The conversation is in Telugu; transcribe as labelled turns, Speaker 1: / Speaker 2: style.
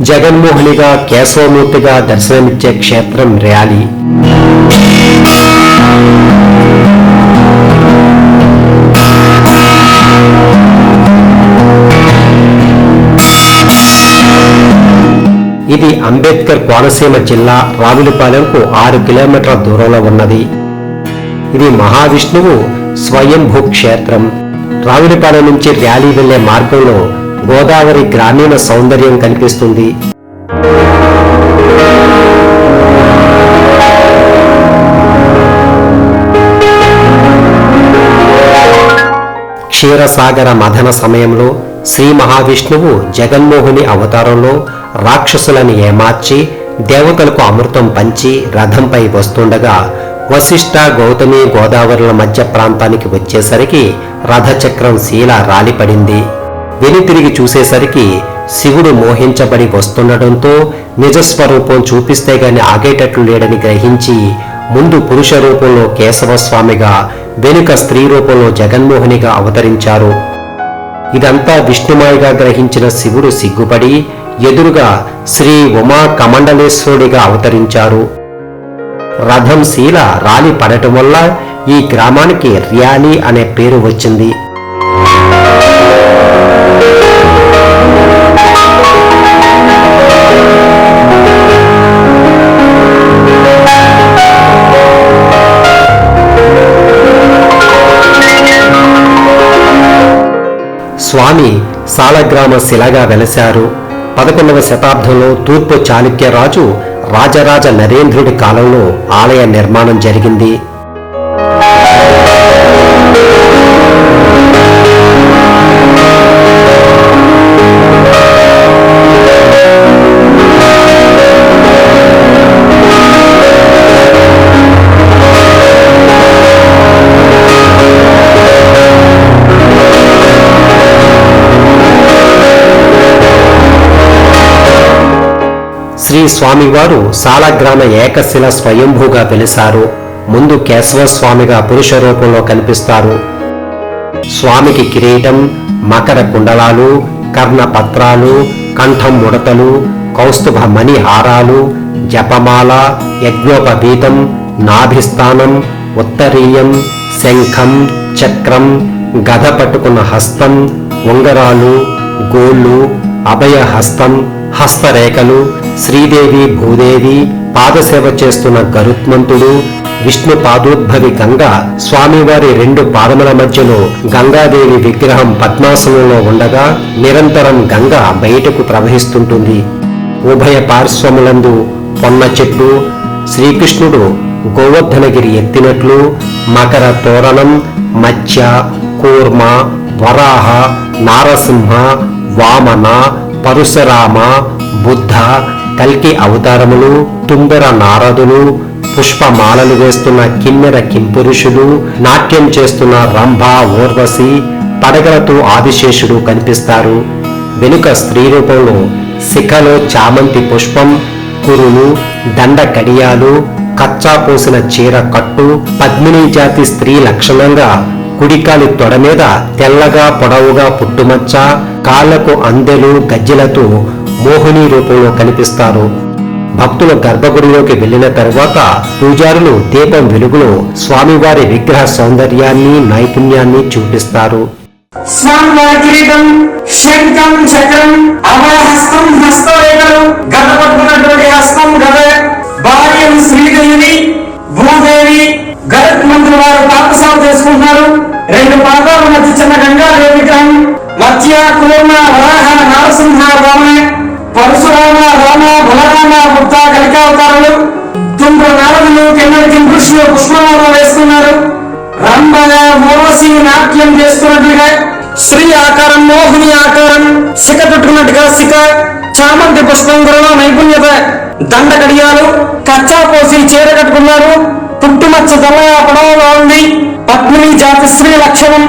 Speaker 1: జగన్మోహనిగా కేశవమూర్తిగా దర్శనమిచ్చే క్షేత్రం ర్యాలీ. ఇది అంబేద్కర్ కోనసీమ జిల్లా రావులపాలెంకు ఆరు కిలోమీటర్ల దూరంలో ఉన్నది. ఇది మహావిష్ణువు స్వయంభూ క్షేత్రం. రావులపాలెం నుంచి ర్యాలీ వెళ్ళే మార్గంలో గోదావరి గ్రామీణ సౌందర్యం కనిపిస్తుంది. క్షీరసాగర మథన సమయంలో శ్రీ మహావిష్ణువు జగన్మోహుని అవతారంలో రాక్షసులను ఏమార్చి దేవతలకు అమృతం పంచి రథంపై వస్తుండగా వశిష్ఠ గౌతమి గోదావరుల మధ్య ప్రాంతానికి వచ్చేసరికి రథచక్రం శీల రాలిపడింది. వెనుతిరిగి చూసేసరికి శివుడు మోహించబడి వస్తుండటంతో నిజస్వరూపం చూపిస్తే గాని ఆగేటట్లు లేడని గ్రహించి ముందు పురుష రూపంలో కేశవస్వామిగా వెనుక స్త్రీ రూపంలో జగన్మోహనిగా అవతరించారు. ఇదంతా విష్ణుమాయగా గ్రహించిన శివుడు సిగ్గుపడి ఎదురుగా శ్రీ ఉమా కమండలేశ్వరుడిగా అవతరించారు. రథం శీల రాలి పడటం వల్ల ఈ గ్రామానికి ర్యాలీ అనే పేరు వచ్చింది. స్వామి సాలగ్రామ శిలగా వెలశారు. పదకొండవ శతాబ్దంలో తూర్పు చాళుక్య రాజు రాజరాజ నరేంద్రుడి కాలంలో ఆలయ నిర్మాణం జరిగింది. శ్రీ స్వామివారు సాలగ్రామ ఏకశిల స్వయంభూగా వెలిశారు. ముందు కేశవ స్వామిగా పురుష రూపంలో కనిపిస్తారు. స్వామికి కిరీటం మకర కుండలాలు కర్ణపత్రాలు కంఠం ముడతలు కౌస్తుభ మణి హారాలు జపమాల యజ్ఞోపవీతం నాభిస్థానం ఉత్తరీయం శంఖం చక్రం గద పట్టుకున్న హస్తం ఉంగరాలు గోళ్ళు అభయహస్తం హస్తరేఖలు శ్రీదేవి భూదేవి పాదసేవ చేస్తున్న గరుత్మంతుడు విష్ణు పాదోద్భవి గంగ స్వామివారి రెండు పాదముల మధ్యలో గంగాదేవి విగ్రహం పద్మాసనంలో ఉండగా నిరంతరం గంగ బయటకు ప్రవహిస్తుంటుంది. ఉభయ పార్శ్వములందు పొన్న చెట్టు శ్రీకృష్ణుడు గోవర్ధనగిరి ఎత్తినట్లు మకర తోరణం మత్స్య కూర్మ వరాహ నారసింహ వామన పరశురామ బుద్ధ కల్కి అవతారములు తుంబెర నారదులు పుష్పమాలలు వేస్తున్న కిన్నెర కింపురుషులు నాట్యం చేస్తున్న రంభ ఊర్వశి పడగలతో ఆదిశేషుడు కనిపిస్తారు. వెనుక స్త్రీ రూపంలో శిఖలో చామంతి పుష్పం కురులు దండ కడియాలు కచ్చా పోసిన చీర కట్టు పద్మిని జాతి స్త్రీ లక్షణంగా కుడికాలి తొడ మీద తెల్లగా పొడవుగా పుట్టుమచ్చ కాళ్ళకు అందెలు గజ్జెలతో మోహిని రూపంలో కనిపిస్తారు. భక్తులు గర్భగుడిలోకి వెళ్ళిన తరువాత పూజారులు దీపం వెలుగులో స్వామివారి విగ్రహ సౌందర్యాన్ని నైపుణ్యాన్ని చూపిస్తారు.
Speaker 2: స్వామివారి కిరీటం శంఖం చక్రం అభయహస్తం హస్తరేఖలు గద పట్టుకున్నటువంటి హస్తం గద భార్యం శ్రీదేవి భూదేవి గరత్ మంత్రి వారు పాకసాలు చేసుకుంటున్నారు. రెండు పాదాల మధ్య చిన్న గంగాదేవి విగ్రహం వరాహ నరసింహ రామ పరశురామ రామ బలరామ గుప్త కలికావతారులు తుండ్రు నారదులు కిన్నెల కింపురుషులు పుష్పమాల వేస్తున్నారు. రంభయ మోసి నాట్యం చేస్తున్నట్లుగా స్త్రీ ఆకారం మోహిని ఆకారం శిఖ చుట్టుకున్నట్టుగా శిఖ చామంతి పుష్పం గురలో నైపుణ్యత దండ కడియాలు కచ్చా పోసి చీర కట్టుకున్నారు. పుట్టుమచ్చ తల పడవలో ఉంది. పద్మిని జాతి స్త్రీ లక్షణం